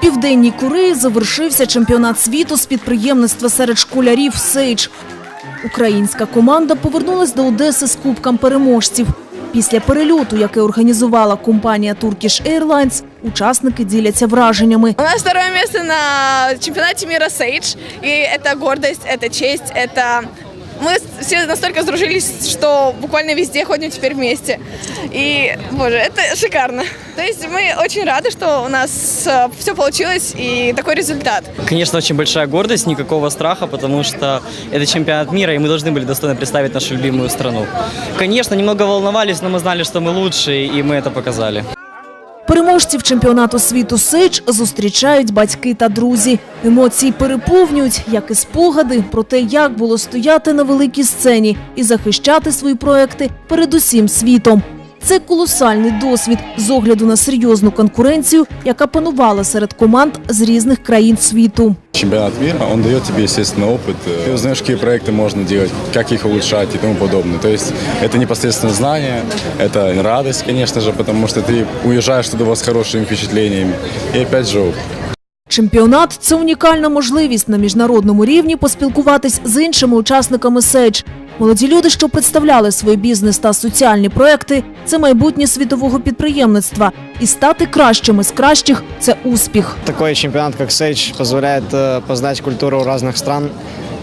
південній Кореї завершився чемпіонат світу з підприємництва серед школярів «Сейдж». Українська команда повернулась до Одеси з кубком переможців. Після перельоту, який організувала компанія Turkish Airlines, учасники діляться враженнями. У нас второе место на чемпионате мира Сейдж. И это гордость, это честь, это... Мы все настолько сдружились, что буквально везде ходим теперь вместе. И, боже, это шикарно. То есть мы очень рады, что у нас все получилось и такой результат. Конечно, очень большая гордость, никакого страха, потому что это чемпионат мира, и мы должны были достойно представить нашу любимую страну. Конечно, немного волновались, но мы знали, что мы лучшие, и мы это показали. Переможців чемпіонату світу сич зустрічають батьки та друзі. Емоції переповнюють, як і спогади про те, як було стояти на великій сцені і захищати свої проекти перед усім світом. Це колосальний досвід з огляду на серйозну конкуренцію, яка панувала серед команд з різних країн світу. Чемпионат мира, он дает тебе, естественно, опыт. Ты узнаешь, какие проекты можно делать, как их улучшать и тому подобное. То есть это непосредственно знание, это радость, конечно же, потому что ты уезжаешь туда с хорошими впечатлениями. И опять же опыт. Чемпіонат це унікальна можливість на міжнародному рівні поспілкуватись з іншими учасниками «Сейдж». Молоді люди, що представляли свій бізнес та соціальні проекти, це майбутнє світового підприємництва. І стати кращими з кращих це успіх. Такой чемпионат, как Сейдж, позволяет э, познать культуру разных стран,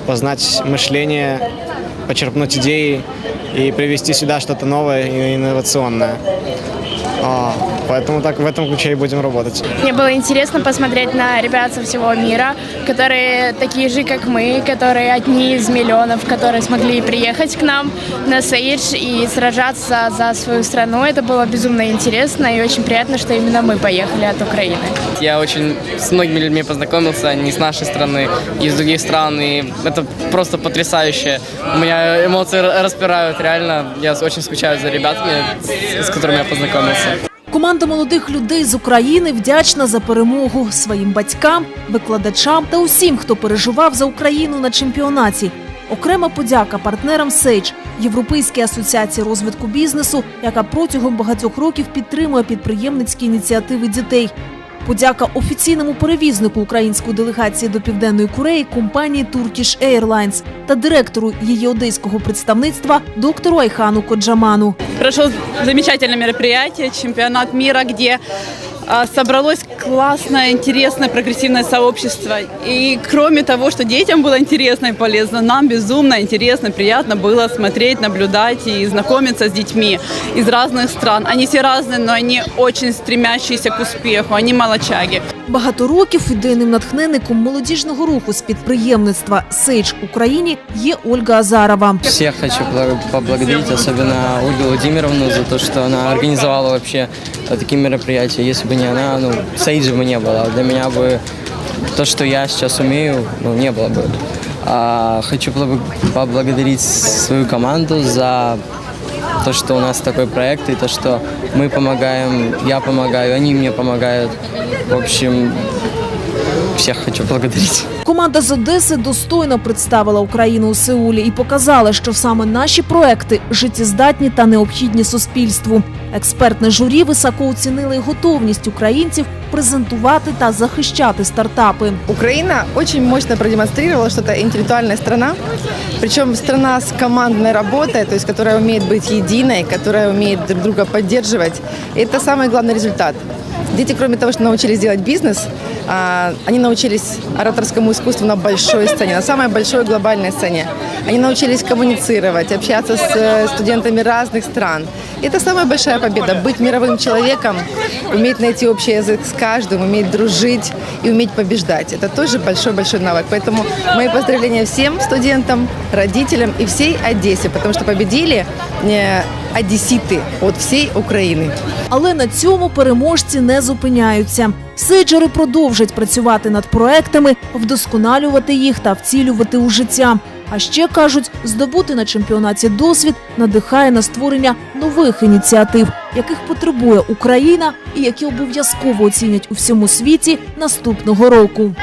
познать мышление, почерпнуть идеи и привести сюда что-то новое и инновационное. Поэтому так в этом ключе и будем работать. Мне было интересно посмотреть на ребят со всего мира, которые такие же, как мы, которые одни из миллионов, которые смогли приехать к нам на Сейдж и сражаться за свою страну. Это было безумно интересно и очень приятно, что именно мы поехали от Украины. Я очень с многими людьми познакомился, не с нашей страны, из других стран, и это просто потрясающе. У меня эмоции распирают, реально. Я очень скучаю за ребятами, с которыми я познакомился. Команда молодих людей з України вдячна за перемогу своїм батькам, викладачам та усім, хто переживав за Україну на чемпіонаті. Окрема подяка партнерам «Сейдж» – Європейській асоціації розвитку бізнесу, яка протягом багатьох років підтримує підприємницькі ініціативи дітей. Подяка офіційному перевізнику української делегації до Південної Кореї компанії Turkish Airlines та директору її одеського представництва доктору Айхану Коджаману. Прошло замечательное мероприятие, чемпионат мира, где собралось классное, интересное, прогрессивное сообщество. И кроме того, что детям было интересно и полезно, нам безумно интересно, приятно было смотреть, наблюдать и знакомиться с детьми из разных стран. Они все разные, но они очень стремящиеся к успеху, они молочаги. Багато років ідейним натхненником молодіжного руху з підприємництва «Сейдж Україні» є Ольга Азарова. Всех хочу бла- поблагодарить, особенно Ольгу Владимировну за то, что она организовала вообще э, такие мероприятия. Если бы не она, ну, Сейджа бы не было. Для меня бы то, что я сейчас умею, ну, не было бы. А, хочу побла- поблагодарить свою команду за то, что у нас такой проект, и то, что мы помогаем, я помогаю, они мне помогают. В общем, всех хочу благодарить. Команда з Одеси достойно представила Україну у Сеулі і показала, що саме наші проекти життєздатні та необхідні суспільству. Експертне журі високо оцінили готовність українців презентувати та захищати стартапи. Украина очень мощно продемонстрировала, что это интеллектуальная страна, причем страна с командной работой, то есть которая умеет быть единой, которая умеет друг друга поддерживать. И это самый главный результат. Дети, кроме того, что научились делать бизнес, а, они научились ораторскому искусству на большой сцене, на самой большой глобальной сцене. Они научились коммуницировать, общаться с э, студентами разных стран. И это самая большая победа – быть мировым человеком, уметь найти общий язык с каждым, уметь дружить и уметь побеждать. Это тоже большой-большой навык. Поэтому мои поздравления всем студентам, родителям и всей Одессе, потому что победили э, одесситы от всей Украины. Але на цьому переможці не зупиняються. Сейджери продовжать працювати над проектами, вдосконалювати їх та вцілювати у життя. А ще кажуть, здобути на чемпіонаті досвід надихає на створення нових ініціатив, яких потребує Україна, і які обов'язково оцінять у всьому світі наступного року.